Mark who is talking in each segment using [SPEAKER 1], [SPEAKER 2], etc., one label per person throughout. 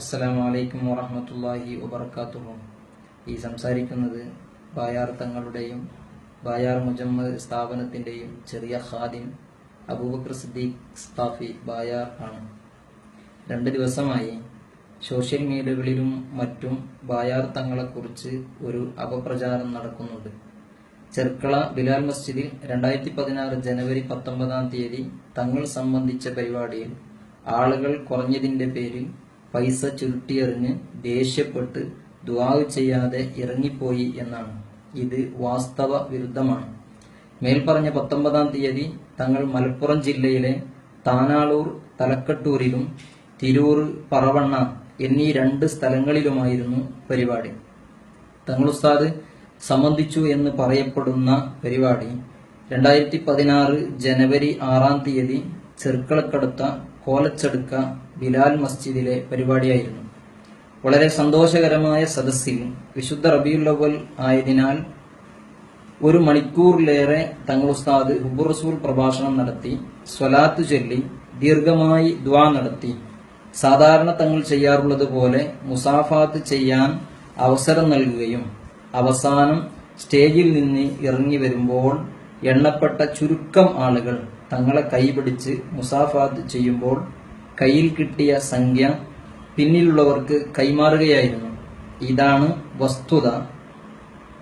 [SPEAKER 1] അസ്സലാമു അലൈക്കും വറഹമത്തല്ലാഹി വബർക്കാത്തുഹു ഈ സംസാരിക്കുന്നത് ബായാർ തങ്ങളുടെയും ബായാർ മുജമ്മദ് സ്ഥാപനത്തിന്റെയും ചെറിയ ഖാദിം അബൂബക്കർ സിദ്ദീഖ് സ്താഫി ബായാർ ആണ്. രണ്ട് ദിവസമായി സോഷ്യൽ മീഡിയകളിലും മറ്റും ബായാർ തങ്ങളെക്കുറിച്ച് ഒരു അപപ്രചാരം നടക്കുന്നുണ്ട്. ചെർക്കള ബിലാൽ മസ്ജിദിൽ രണ്ടായിരത്തി പതിനാറ് ജനുവരി പത്തൊമ്പതാം തീയതി തങ്ങൾ സംബന്ധിച്ച പരിപാടിയിൽ ആളുകൾ കുറഞ്ഞതിന്റെ പേരിൽ പൈസ ചുരുട്ടിയെറിഞ്ഞ് ദേഷ്യപ്പെട്ട് ദ്വാവ് ചെയ്യാതെ ഇറങ്ങിപ്പോയി എന്നാണ്. ഇത് വാസ്തവ വിരുദ്ധമാണ്. മേൽപ്പറഞ്ഞ പത്തൊമ്പതാം തീയതി തങ്ങൾ മലപ്പുറം ജില്ലയിലെ താനാളൂർ തലക്കട്ടൂരിലും തിരൂർ പറവണ്ണ എന്നീ രണ്ട് സ്ഥലങ്ങളിലുമായിരുന്നു പരിപാടി. തങ്ങൾ ഉസ്താദ് സംബന്ധിച്ചു എന്ന് പറയപ്പെടുന്ന പരിപാടി രണ്ടായിരത്തി പതിനാറ് ജനുവരി ആറാം തീയതി ചെറുക്കളക്കടുത്ത കോലച്ചടുക്ക ബിലാൽ മസ്ജിദിലെ പരിപാടിയായിരുന്നു. വളരെ സന്തോഷകരമായ സദസ്സിൽ വിശുദ്ധ റബിയുള്ളവൽ ആയതിനാൽ ഒരു മണിക്കൂറിലേറെ തങ്ങൾ ഉസ്താദ് ഹുബുർ റസൂൽ പ്രഭാഷണം നടത്തി സ്വലാത്ത് ചൊല്ലി ദീർഘമായി ദ്വാ നടത്തി. സാധാരണ തങ്ങൾ ചെയ്യാറുള്ളത് പോലെ മുസാഫാത്ത് ചെയ്യാൻ അവസരം നൽകുകയും അവസാനം സ്റ്റേജിൽ നിന്ന് ഇറങ്ങി വരുമ്പോൾ എണ്ണപ്പെട്ട ചുരുക്കം ആളുകൾ തങ്ങളെ കൈപിടിച്ച് മുസാഫാത്ത് ചെയ്യുമ്പോൾ കയ്യിൽ കിട്ടിയ സംഖ്യ പിന്നിലുള്ളവർക്ക് കൈമാറുകയായിരുന്നു. ഇതാണ് വസ്തുത.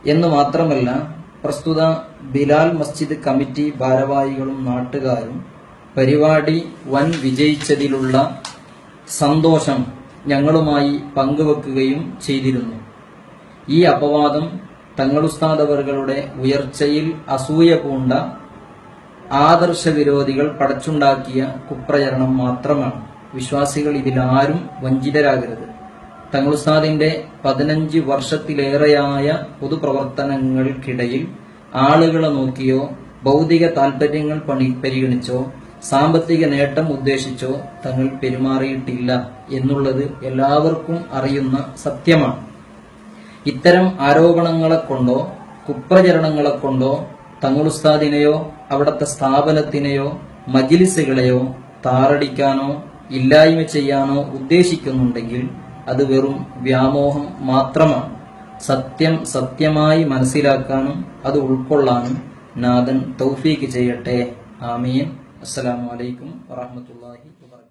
[SPEAKER 1] എന്ന് മാത്രമല്ല പ്രസ്തുത ബിലാൽ മസ്ജിദ് കമ്മിറ്റി ഭാരവാഹികളും നാട്ടുകാരും പരിപാടി വൻ വിജയിച്ചതിലുള്ള സന്തോഷം ഞങ്ങളുമായി പങ്കുവെക്കുകയും ചെയ്തിരുന്നു. ഈ അപവാദം തങ്ങളുസ്താദവറുകളുടെ ഉയർച്ചയിൽ അസൂയ പൂണ്ട ആദർശ വിരോധികൾ പടച്ചുണ്ടാക്കിയ കുപ്രചരണം മാത്രമാണ്. വിശ്വാസികൾ ഇതിലാരും വഞ്ചിതരാകരുത്. തങ്ങളുസ്താദിന്റെ പതിനഞ്ച് വർഷത്തിലേറെയായ പൊതുപ്രവർത്തനങ്ങൾക്കിടയിൽ ആളുകളെ നോക്കിയോ ഭൗതിക താൽപര്യങ്ങൾ പണി പരിഗണിച്ചോ സാമ്പത്തിക നേട്ടം ഉദ്ദേശിച്ചോ തങ്ങൾ പെരുമാറിയിട്ടില്ല എന്നുള്ളത് എല്ലാവർക്കും അറിയുന്ന സത്യമാണ്. ഇത്തരം ആരോപണങ്ങളെ കൊണ്ടോ കുപ്രചരണങ്ങളെ കൊണ്ടോ തങ്ങളുസ്താദിനെയോ അവിടുത്തെ സ്ഥാപനത്തിനെയോ മജിലിസുകളെയോ താറടിക്കാനോ ഇല്ലായ്മ ചെയ്യാനോ ഉദ്ദേശിക്കുന്നുണ്ടെങ്കിൽ അത് വെറും വ്യാമോഹം മാത്രമാണ്. സത്യം സത്യമായി മനസ്സിലാക്കാനും അത് ഉൾക്കൊള്ളാനും നാഥൻ തൗഫീക്ക് ചെയ്യട്ടെ. ആമീൻ. അസ്സലാമു അലൈക്കും വറഹ്മത്തുള്ളാഹി വബറകാതുഹു.